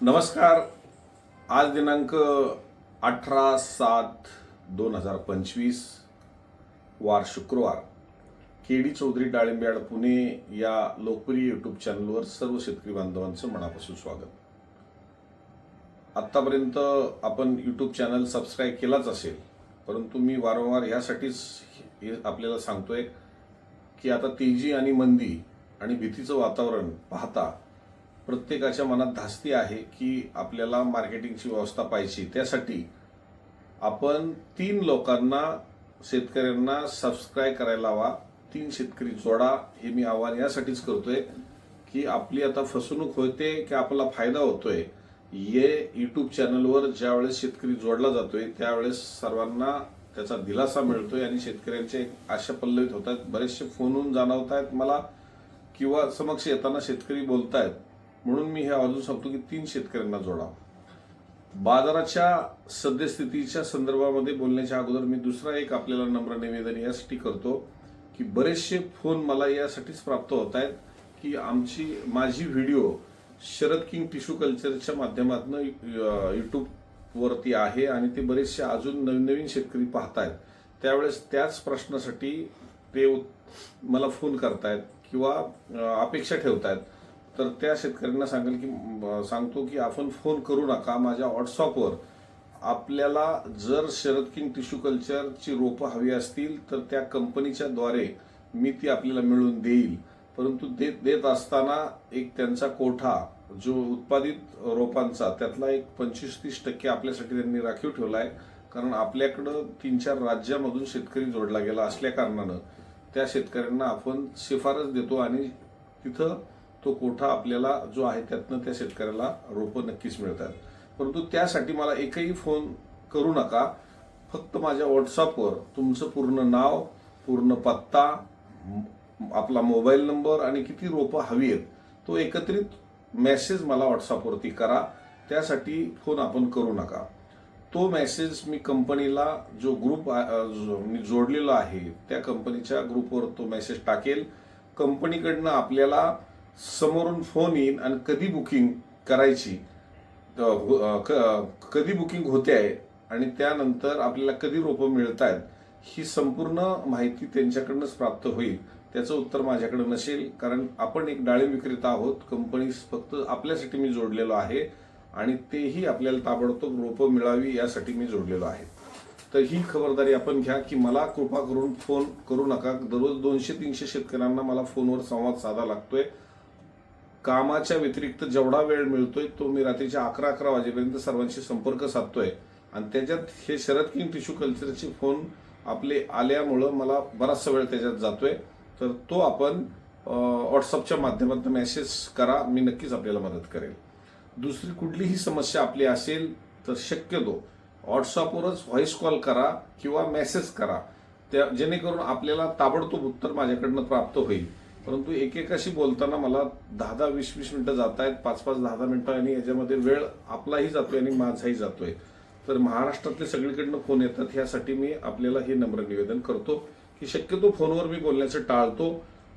नमस्कार. आज दिनांक अठरा सात दोन हजार पंचवीस वार शुक्रवार. के डी चौधरी डाळिंब्याड पुणे या लोकप्रिय यूट्यूब चॅनलवर सर्व शेतकरी बांधवांचं मनापासून स्वागत. आत्तापर्यंत आपण यूट्यूब चॅनल सबस्क्राईब केलाच असेल परंतु मी वारंवार ह्यासाठीच हे आपल्याला सांगतोय की आता तेजी आणि मंदी आणि भीतीचं वातावरण पाहता प्रत्येकाच्या मनात धास्ती आहे की आपल्याला मार्केटिंगची व्यवस्था पाहिजे. त्यासाठी आपण तीन लोकांना शेतकऱ्यांना सबस्क्राईब करायला हवा तीन शेतकरी जोडा हे मी आव्हान यासाठीच करतोय की आपली आता फसवणूक होते की आपला फायदा होतोय ये युट्यूब चॅनलवर ज्यावेळेस शेतकरी जोडला जातोय त्यावेळेस सर्वांना त्याचा दिलासा मिळतोय आणि शेतकऱ्यांचे आशा पल्लवित होत आहेत बरेचसे फोनहून जाणवत आहेत मला किंवा समक्ष येताना शेतकरी बोलतायत म्हणून मी हे अजून सांगतो की तीन शेतकऱ्यांना जोडा. बाजाराच्या सद्यस्थितीच्या संदर्भामध्ये बोलण्याच्या अगोदर मी दुसरा एक आपल्याला नम्र निवेदन यासाठी करतो की बरेचसे फोन मला यासाठीच प्राप्त होत आहेत की आमची माझी व्हिडिओ शरद किंग टिश्यू कल्चरच्या माध्यमातून यूट्यूबवरती आहे आणि ते बरेचसे अजून नवीन नवीन शेतकरी पाहतायत. त्यावेळेस त्याच प्रश्नासाठी ते मला फोन करतायत किंवा अपेक्षा ठेवतायत. तर त्या शेतकऱ्यांना सांगेल की सांगतो की आपण फोन करू नका. माझ्या व्हॉट्सअपवर आपल्याला जर शरद किंग टिश्यू कल्चरची रोपं हवी असतील तर त्या कंपनीच्या द्वारे मी ती आपल्याला मिळवून देईल. परंतु देत देत असताना एक त्यांचा कोठा जो उत्पादित रोपांचा त्यातला एक पंचवीस तीस टक्के आपल्यासाठी त्यांनी राखीव ठेवला आहे कारण आपल्याकडं तीन चार राज्यामधून शेतकरी जोडला गेला असल्या कारणानं त्या शेतकऱ्यांना आपण शिफारस देतो आणि तिथं तो कोठा आपल्याला जो आहे त्यातनं त्या शेतकऱ्याला रोपं नक्कीच मिळतात. परंतु त्यासाठी मला एकही फोन करू नका. फक्त माझ्या व्हॉट्सअपवर तुमचं पूर्ण नाव पूर्ण पत्ता आपला मोबाईल नंबर आणि किती रोपं हवी आहेत तो एकत्रित मेसेज मला व्हॉट्सअपवरती करा. त्यासाठी फोन आपण करू नका. तो मेसेज मी कंपनीला जो ग्रुप जो मी जोडलेला आहे त्या कंपनीच्या ग्रुपवर तो मेसेज टाकेल. कंपनीकडनं आपल्याला समोरून फोन येईन आणि कधी बुकिंग करायची हो, क- कधी बुकिंग होते आहे आणि त्यानंतर आपल्याला कधी रोपं मिळत आहेत ही संपूर्ण माहिती त्यांच्याकडनंच प्राप्त होईल. त्याचं उत्तर माझ्याकडे नसेल कारण आपण एक डाळी विक्रेता आहोत. कंपनी फक्त आपल्यासाठी मी जोडलेलो आहे आणि तेही आपल्याला ताबडतोब रोपं मिळावी यासाठी मी जोडलेलो आहे. तर ही खबरदारी आपण घ्या की मला कृपा करून फोन करू नका. दररोज दोनशे तीनशे शेतकऱ्यांना मला फोनवर संवाद साधा लागतोय. कामाच्या व्यतिरिक्त जेवढा वेळ मिळतोय तो मी रात्रीच्या अकरा अकरा वाजेपर्यंत सर्वांशी संपर्क साधतोय. आणि त्याच्यात हे शरद किंग टिश्यू कल्चरचे फोन आपले आल्यामुळं मला बराचसा वेळ त्याच्यात जातोय. तर तो आपण व्हॉट्सअपच्या माध्यमातून मेसेज करा. मी नक्कीच आपल्याला मदत करेल. दुसरी कुठलीही समस्या आपली असेल तर शक्यतो व्हॉट्सअपवरच व्हॉइस कॉल करा किंवा मेसेज करा. त्या जेणेकरून आपल्याला ताबडतोब उत्तर माझ्याकडनं प्राप्त होईल. परंतु एकेकाशी बोलताना मला दहा दहा वीस वीस मिनिटं जात आहेत पाच पाच दहा दहा मिनिटं आणि याच्यामध्ये वेळ आपलाही जातोय आणि माझाही जातोय. तर महाराष्ट्रातले सगळीकडनं फोन येतात ह्यासाठी मी आपल्याला हे नम्र निवेदन करतो की शक्यतो फोनवर मी बोलण्याचं टाळतो.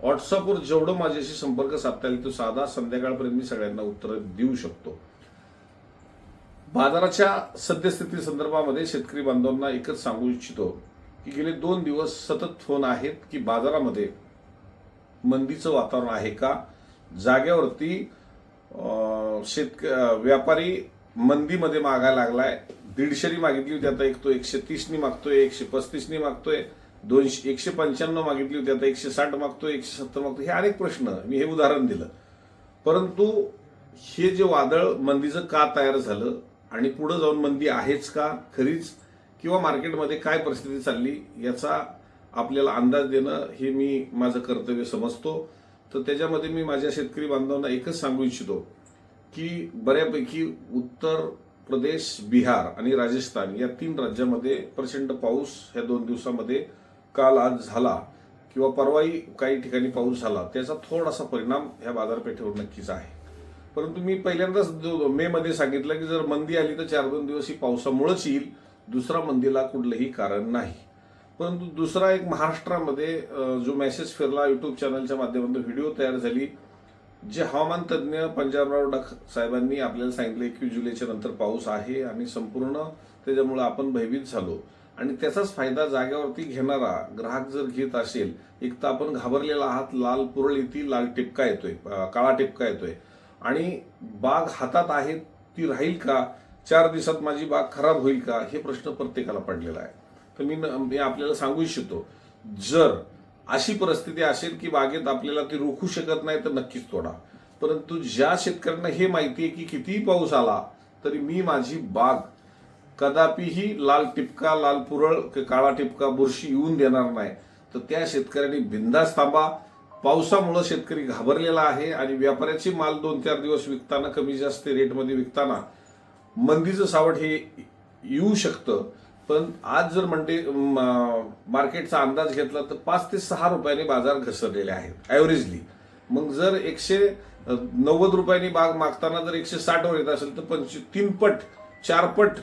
व्हॉट्सअपवर जेवढं माझ्याशी संपर्क साधता येईल तो साधा संध्याकाळपर्यंत मी सगळ्यांना उत्तर देऊ शकतो. बाजाराच्या सद्यस्थिती संदर्भामध्ये शेतकरी बांधवांना एकच सांगू इच्छितो की गेले दोन दिवस सतत फोन आहेत की बाजारामध्ये मंदीचं वातावरण आहे का? जाग्यावरती शेतक व्यापारी मंदीमध्ये मागायला लागलाय. दीडशेनी मागितली होती आता एक तो एकशे तीसनी मागतोय एकशे पस्तीसनी मागतोय दोनशे एकशे पंच्याण्णव मागितली होती आता एकशे साठ मागतोय एकशे सत्तर मागतोय. हे अनेक प्रश्न मी हे उदाहरण दिलं. परंतु हे जे वादळ मंदीचं का तयार झालं आणि पुढे जाऊन मंदी आहेच का खरीच किंवा मार्केटमध्ये काय परिस्थिती चालली याचा आपल्याला अंदाज देणं हे मी माझं कर्तव्य समजतो. तर त्याच्यामध्ये मी माझ्या शेतकरी बांधवांना एकच सांगू इच्छितो की बऱ्यापैकी उत्तर प्रदेश बिहार आणि राजस्थान या तीन राज्यामध्ये प्रचंड पाऊस ह्या दोन दिवसामध्ये काल आज झाला किंवा परवाही काही ठिकाणी पाऊस झाला त्याचा थोडासा परिणाम ह्या बाजारपेठेवर नक्कीच आहे. परंतु मी पहिल्यांदाच जो मे मध्ये सांगितलं की जर मंदी आली तर चार दोन दिवस ही पावसामुळेच येईल. दुसरा मंदीला कुठलंही कारण नाही. परंतु दुसरा एक महाराष्ट्रामध्ये जो मेसेज फिरला युट्यूब चॅनलच्या माध्यमातून व्हिडिओ तयार झाली जे हवामान तज्ज्ञ पंजाबराव डख साहेबांनी आपल्याला सांगितलं एकवीस जुलैच्या नंतर पाऊस आहे आणि संपूर्ण त्याच्यामुळे आपण भयभीत झालो. आणि त्याचाच फायदा जागेवरती घेणारा ग्राहक जर घेत असेल एक तर आपण घाबरलेला आहात लाल पुरळ येते लाल टिपका येतोय काळा टिपका येतोय. आणि बाग हातात आहे ती राहील का? चार दिवसात माझी बाग खराब होईल का? हे प्रश्न प्रत्येकाला पडलेला आहे. तर मी न- मी आपल्याला सांगू इच्छितो जर अशी परिस्थिती असेल की बागेत आपल्याला ती रोखू शकत नाही तर नक्कीच तोडा. परंतु ज्या शेतकऱ्यांना हे माहिती आहे की कितीही पाऊस आला तरी मी माझी बाग कदापिही लाल टिपका लाल पुरळ काळा टिपका बुरशी येऊन देणार नाही. तर त्या शेतकऱ्यांनी बिंदास थांबा. पावसामुळे शेतकरी घाबरलेला आहे आणि व्यापाऱ्याची माल दोन चार दिवस विकताना कमी जास्त रेटमध्ये विकताना मंदीचं सावट हे येऊ शकतं. पण आज जर म्हणते मार्केटचा अंदाज घेतला तर पाच ते सहा रुपयांनी बाजार घसरलेले आहेत ॲव्हरेजली मग जर एकशे नव्वद रुपयांनी बाग मागताना जर एकशे साठवर येत असेल तर पंचवीस तीन पट चार पट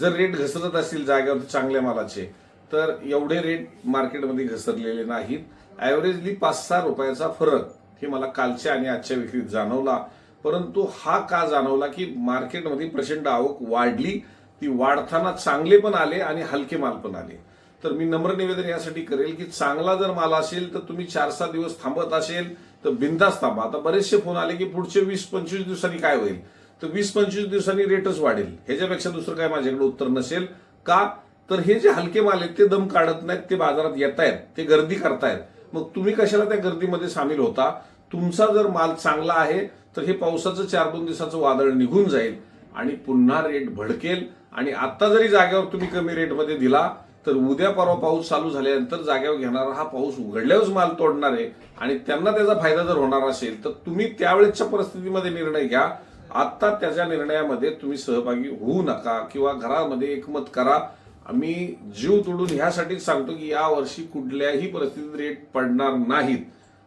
जर रेट घसरत असतील जागेवर चांगल्या मालाचे तर एवढे रेट मार्केटमध्ये घसरलेले नाहीत. ॲव्हरेजली पाच सहा रुपयाचा फरक हे मला कालच्या आणि आजच्या विक्रीत जाणवला. परंतु हा का जाणवला की मार्केटमध्ये प्रचंड आवक वाढली ती वाढताना चांगले पण आले आणि हलके माल पण आले. तर मी नम्र निवेदन यासाठी करेल की चांगला जर माल असेल तर तुम्ही चार सात दिवस थांबत असेल तर बिंदास थांबा. आता बरेचसे फोन आले की पुढचे वीस पंचवीस दिवसांनी काय होईल? तर वीस पंचवीस दिवसांनी रेटच वाढेल. ह्याच्यापेक्षा दुसरं काय माझ्याकडे उत्तर नसेल. का? तर हे जे हलके माल आहेत ते दम काढत नाहीत ते बाजारात येत आहेत ते गर्दी करतायत. मग तुम्ही कशाला त्या गर्दीमध्ये सामील होता? तुमचा जर माल चांगला आहे तर हे पावसाचं चार दोन दिवसाचं वादळ निघून जाईल आणि पुन्हा रेट भडकेल. आणि आता जरी जागेवर तुम्ही कमी रेटमध्ये दिला तर उद्या परवा पाऊस चालू झाल्यानंतर जागेवर घेणारा हा पाऊस उघडल्यावरच माल तोडणार आहे. आणि त्यांना त्याचा फायदा जर होणार असेल तर तुम्ही त्यावेळेसच्या परिस्थितीमध्ये निर्णय घ्या. आत्ता त्याच्या निर्णयामध्ये तुम्ही सहभागी होऊ नका किंवा घरामध्ये एकमत करा. आम्ही जीव तोडून ह्यासाठीच सांगतो की या वर्षी कुठल्याही परिस्थितीत रेट पडणार नाहीत.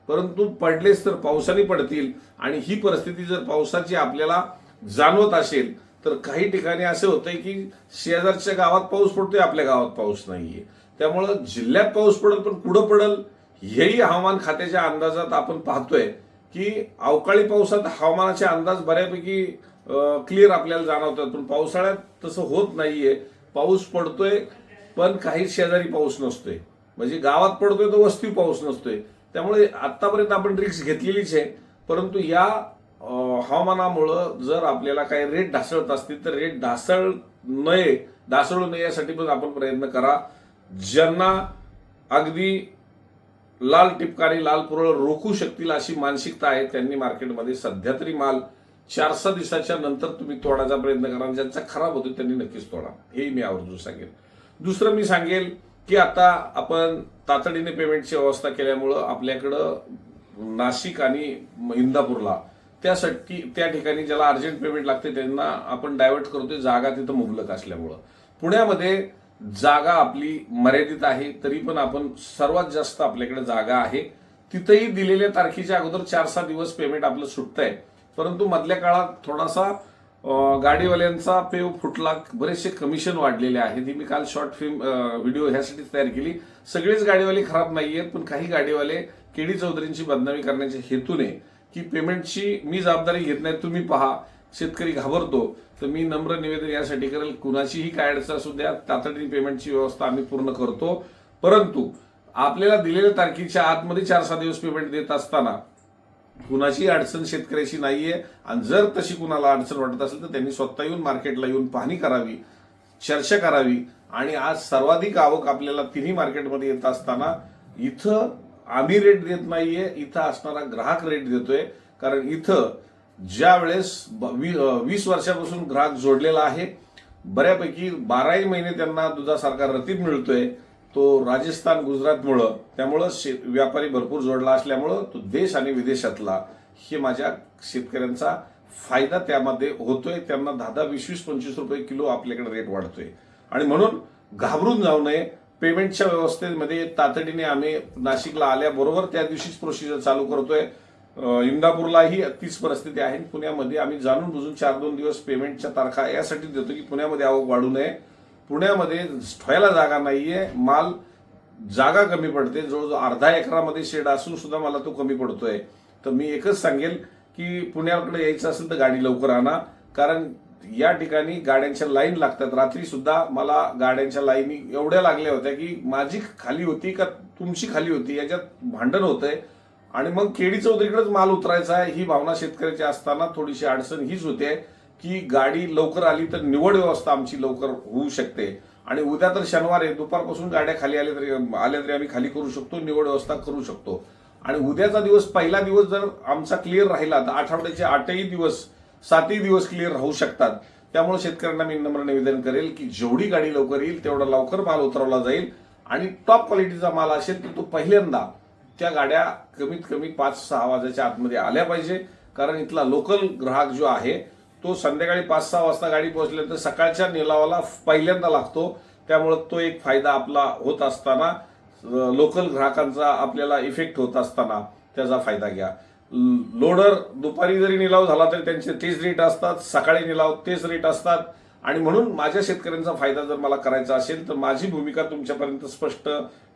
परंतु पडलेच तर पावसाने पडतील आणि ही परिस्थिती जर पावसाची आपल्याला जाणवत असेल तर काही ठिकाणी असे होते की शेजारच्या गावात पाऊस पडतोय आपल्या गावात पाऊस नाहीये. त्यामुळं जिल्ह्यात पाऊस पडेल पण कुठं पडेल हेही हवामान खात्याच्या अंदाजात आपण पाहतोय की अवकाळी पावसात हवामानाचे अंदाज बऱ्यापैकी क्लिअर आपल्याला जाणवतात. पण पावसाळ्यात तसं होत नाहीये. पाऊस पडतोय पण काही शेजारी पाऊस नसतोय. म्हणजे गावात पडतोय तर वस्ती पाऊस नसतोय. त्यामुळे आतापर्यंत आपण रिक्स घेतलेलीच आहे. परंतु या हवामानामुळं जर आपल्याला काही रेट ढासळत असतील तर रेट ढासळ नये ढासळू नये यासाठी पण आपण प्रयत्न करा. ज्यांना अगदी लाल टिपकारी लाल पुरळ रोखू शकतील अशी मानसिकता आहे त्यांनी मार्केटमध्ये सध्या तरी माल चार सहा दिवसाच्या नंतर तुम्ही तोडायचा प्रयत्न करा ज्यांचा खराब होतो त्यांनी नक्कीच तोडा. हेही मी आवर्जून सांगेन. दुसरं मी सांगेल की आता आपण तातडीने पेमेंटची व्यवस्था केल्यामुळं आपल्याकडं नाशिक आणि इंदापूरला त्यासाठी त्या ठिकाणी ज्याला अर्जंट पेमेंट लागते त्यांना आपण डायव्हर्ट करतोय जागा तिथं मुबलक असल्यामुळं. पुण्यामध्ये जागा आपली मर्यादित आहे तरी पण आपण सर्वात जास्त आपल्याकडे जागा आहे. तिथंही दिलेल्या तारखेच्या अगोदर चार सहा दिवस पेमेंट आपलं सुटतंय. परंतु मधल्या काळात थोडासा गाडीवाल्यांचा पेव फुटला बरेचसे कमिशन वाढलेले आहेत. ही मी काल शॉर्ट फिल्म व्हिडिओ ह्यासाठीच तयार केली. सगळेच गाडीवाले खराब नाही आहेत पण काही गाडीवाले केडी चौधरींची बदनामी करण्याच्या हेतूने की पेमेंटची मी जबाबदारी घेत नाही तुम्ही पहा. शेतकरी घाबरतो. तर मी नम्र निवेदन यासाठी करेल कुणाचीही काय अडचण असू द्या तातडीने पेमेंटची व्यवस्था आम्ही पूर्ण करतो. परंतु आपल्याला दिलेल्या तारखेच्या आतमध्ये चार सहा दिवस पेमेंट देत असताना कुणाची अडचण शेतकऱ्याची नाहीये. आणि जर तशी कुणाला अडचण वाटत असेल तर त्यांनी स्वतः येऊन मार्केटला येऊन पाहणी करावी चर्चा करावी. आणि आज सर्वाधिक आवक आपल्याला तिन्ही मार्केटमध्ये येत असताना इथं आम्ही रेट देत नाहीये इथं असणारा ग्राहक रेट देतोय. कारण इथं ज्या वेळेस ब- वी- वीस वर्षापासून ग्राहक जोडलेला आहे बऱ्यापैकी बाराही महिने त्यांना दुधासारखा रतीब मिळतोय. तो राजस्थान गुजरातमुळं त्यामुळं शे व्यापारी भरपूर जोडला असल्यामुळं तो देश आणि विदेशातला. हे माझ्या शेतकऱ्यांचा फायदा त्यामध्ये होतोय. त्यांना दहा दहा वीस वीस पंचवीस रुपये किलो आपल्याकडे रेट वाढतोय. आणि म्हणून घाबरून जाऊ नये. पेमेंटच्या व्यवस्थेमध्ये तातडीने आम्ही नाशिकला आल्याबरोबर त्या दिवशीच प्रोसिजर चालू करतोय. इंदापूरलाही तीच परिस्थिती आहे. पुण्यामध्ये आम्ही जाणून बुजून चार दोन दिवस पेमेंटच्या तारखा यासाठी देतो की पुण्यामध्ये आवक वाढू नये. पुण्यामध्ये ठेवायला जागा नाहीये. माल जागा कमी पडते. जवळजवळ अर्धा एकरामध्ये शेड असून सुद्धा मला तो कमी पडतोय. तर मी एकच सांगेल की पुण्याकडे यायचं असेल तर गाडी लवकर आणा. कारण या ठिकाणी गाड्यांच्या लाईन लागतात. रात्री सुद्धा मला गाड्यांच्या लाईनी एवढ्या लागल्या होत्या की माझी खाली होती का तुमची खाली होती याच्यात भांडण होतंय. आणि मग केडी चौधरीकडेच माल उतरायचा आहे. ही भावना शेतकऱ्याची असताना थोडीशी अडचण हीच होते की गाडी लवकर आली तर निवड व्यवस्था आमची लवकर होऊ शकते. आणि उद्या तर शनिवार आहे. दुपारपासून गाड्या खाली आल्या तरी आल्या तरी आम्ही खाली करू शकतो निवड व्यवस्था करू शकतो. आणि उद्याचा दिवस पहिला दिवस जर आमचा क्लिअर राहिला तर आठवड्याचे आठही दिवस सातही दिवस क्लिअर राहू शकतात. त्यामुळे शेतकऱ्यांना मी नम्र निवेदन करेल की जेवढी गाडी लवकर येईल तेवढा लवकर माल उतरवला जाईल आणि टॉप क्वालिटीचा माल असेल तर तो पहिल्यांदा त्या गाड्या कमीत कमी पाच सहा वाजाच्या आतमध्ये आल्या पाहिजे. कारण इथला लोकल ग्राहक जो आहे तो संध्याकाळी पाच सहा वाजता गाडी पोहोचल्या तर सकाळच्या निलावाला पहिल्यांदा लागतो. त्यामुळं तो एक फायदा आपला होत असताना लोकल ग्राहकांचा आपल्याला इफेक्ट होत असताना त्याचा फायदा घ्या. लोडर दुपारी जरी निलाव झाला तरी त्यांचे तेच रेट असतात सकाळी निलाव तेच रेट असतात. आणि म्हणून माझ्या शेतकऱ्यांचा फायदा जर मला करायचा असेल तर माझी भूमिका तुमच्यापर्यंत स्पष्ट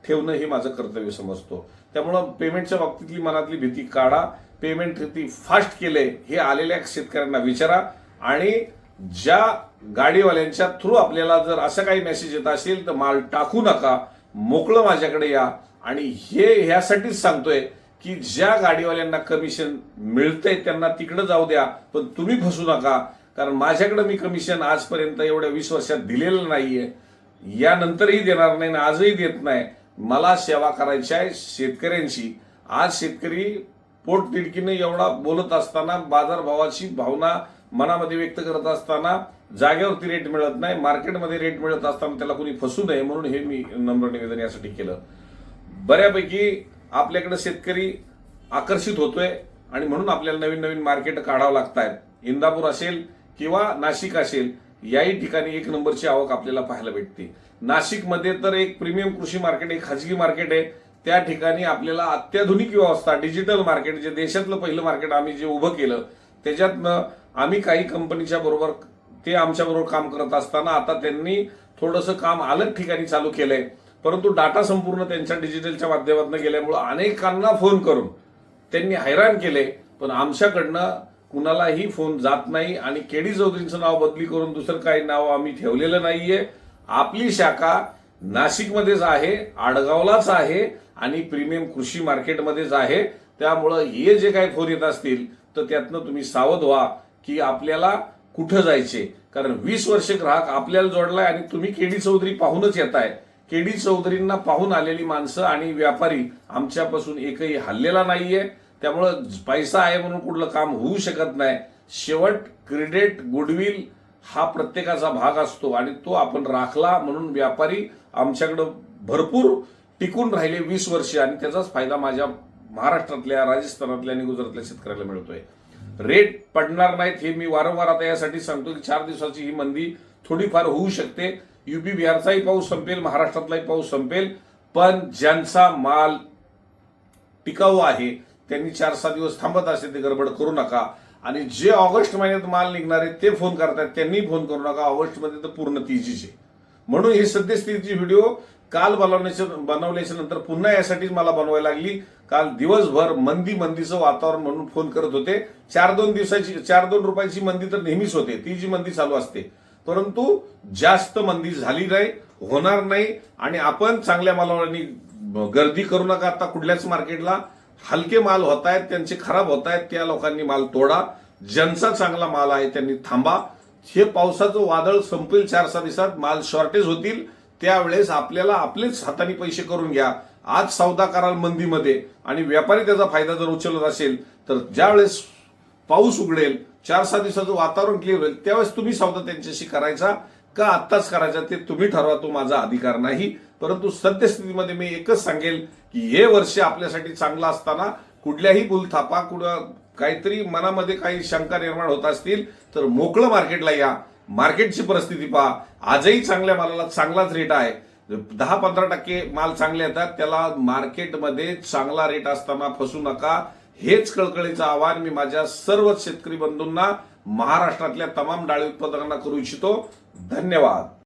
ठेवणं हे माझं कर्तव्य समजतो. त्यामुळं पेमेंटच्या बाबतीतली मनातली भीती काढा. पेमेंट ती फास्ट केले हे आलेल्या शेतकऱ्यांना विचारा. आणि ज्या गाडीवाल्यांच्या थ्रू आपल्याला जर असं काही मेसेज येत असेल तर माल टाकू नका. मोकळं माझ्याकडे या. आणि हे ह्यासाठीच सांगतोय की ज्या गाडीवाल्यांना कमिशन मिळतंय त्यांना तिकडं जाऊ द्या पण तुम्ही फसू नका. कारण माझ्याकडे मी कमिशन आजपर्यंत एवढ्या वीस वर्षात दिलेलं नाहीये. यानंतरही देणार नाही आणि आजही देत नाही. मला सेवा करायची आहे शेतकऱ्यांशी. आज शेतकरी पोटतिडकीनं एवढा बोलत असताना बाजारभावाची भावना मनामध्ये व्यक्त करत असताना जागेवरती रेट मिळत नाही मार्केटमध्ये रेट मिळत असताना त्याला कोणी फसू नये म्हणून हे मी नम्र निवेदन यासाठी केलं. बऱ्यापैकी आपल्याकडे शेतकरी आकर्षित होतोय आणि म्हणून आपल्याला नवीन नवीन मार्केट काढावं लागत आहेत इंदापूर असेल किंवा नाशिक असेल याही ठिकाणी एक नंबरची आवक आपल्याला पाहायला भेटते. नाशिकमध्ये तर एक प्रीमियम कृषी मार्केट एक खाजगी मार्केट आहे. त्या ठिकाणी आपल्याला अत्याधुनिक व्यवस्था डिजिटल मार्केट जे देशातलं पहिलं मार्केट आम्ही जे उभं केलं त्याच्यातनं आम्ही काही कंपनीच्या बरोबर ते आमच्याबरोबर काम करत असताना आता त्यांनी थोडंसं काम अलग ठिकाणी चालू केलंय. परंतु डाटा संपूर्ण त्यांच्या डिजिटलच्या माध्यमातून गेल्यामुळं अनेकांना फोन करून त्यांनी हैराण केले पण आमच्याकडनं कुणालाही फोन जात नाही आणि केडी चौधरींचं नाव बदली करून दुसरं काही नाव आम्ही ठेवलेलं नाहीये. आपली शाखा नाशिकमध्येच आहे आडगावलाच आहे आणि प्रीमियम कृषी मार्केटमध्येच आहे. त्यामुळं हे जे काही फोन येत असतील तर त्यातनं तुम्ही सावध व्हा की आपल्याला कुठं जायचे कारण वीस वर्ष ग्राहक आपल्याला जोडलाय आणि तुम्ही केडी चौधरी पाहूनच येत आहे केडी चौधरींना पाहून आलेली माणसं आणि व्यापारी आमच्यापासून एकही हल्लेला नाहीये. त्यामुळं पैसा आहे म्हणून कुठलं काम होऊ शकत नाही. शेवट क्रेडिट गुडविल हा प्रत्येकाचा भाग असतो आणि तो आपण राखला म्हणून व्यापारी आमच्याकडं भरपूर टिकून राहिले वीस वर्ष आणि त्याचाच फायदा माझ्या महाराष्ट्रातल्या राजस्थानातल्या आणि गुजरातल्या शेतकऱ्याला मिळतोय. रेट पडणार नाहीत हे मी वारंवार आता यासाठी सांगतो की चार दिवसाची ही मंदी थोडीफार होऊ शकते. युपी बिहारचाही पाऊस संपेल महाराष्ट्रातलाही पाऊस संपेल पण ज्यांचा माल टिकाऊ आहे त्यांनी चार सहा दिवस थांबत असेल ते गडबड करू नका. आणि जे ऑगस्ट महिन्यात माल निघणार आहे ते फोन करतात त्यांनी फोन करू नका. ऑगस्टमध्ये तर पूर्ण तेजीचे म्हणून ही सद्यस्थितीची व्हिडिओ काल बनवण्याच्या बनवल्याच्या नंतर पुन्हा यासाठीच मला बनवायला लागली. काल दिवसभर मंदी मंदीचं वातावरण म्हणून फोन करत होते. चार दोन दिवसाची चार दोन रुपयाची मंदी तर नेहमीच होते. ती जी मंदी चालू असते परंतु जास्त मंदी झाली नाही होणार नाही आणि आपण चांगल्या मालावरांनी गर्दी करू नका. आता कुठल्याच मार्केटला हलके माल होत आहेत त्यांचे खराब होत आहेत त्या लोकांनी माल तोडा. ज्यांचा चांगला माल आहे त्यांनी थांबा. हे पावसाचं वादळ संपेल चार सहा दिवसात माल शॉर्टेज होतील त्यावेळेस आपल्याला आपलेच हाताने पैसे करून घ्या. आज सौदा कराल मंदीमध्ये आणि व्यापारी त्याचा फायदा जर उचलत असेल तर ज्यावेळेस पाऊस उघडेल चार सहा दिवसाचं वातावरण क्लिअर होईल. त्यावेळेस तुम्ही सौदा त्यांच्याशी करायचा का आत्ताच करायचा ते तुम्ही ठरवा तो माझा अधिकार नाही. परंतु सद्यस्थितीमध्ये मी एकच सांगेल की हे वर्ष आपल्यासाठी चांगलं असताना कुठल्याही भूलथापा कुठं काहीतरी मनामध्ये काही शंका निर्माण होत असतील तर मोकळं मार्केटला या. मार्केटची परिस्थिती पहा. आजही चांगल्या मालाला चांगलाच रेट आहे. दहा पंधरा टक्के माल चांगले येतात. त्याला मार्केटमध्ये चांगला रेट असताना फसू नका. हेच कळकळीचं आवाहन मी माझ्या सर्व शेतकरी बंधूंना महाराष्ट्रातल्या तमाम डाळी उत्पादकांना करू इच्छितो. धन्यवाद.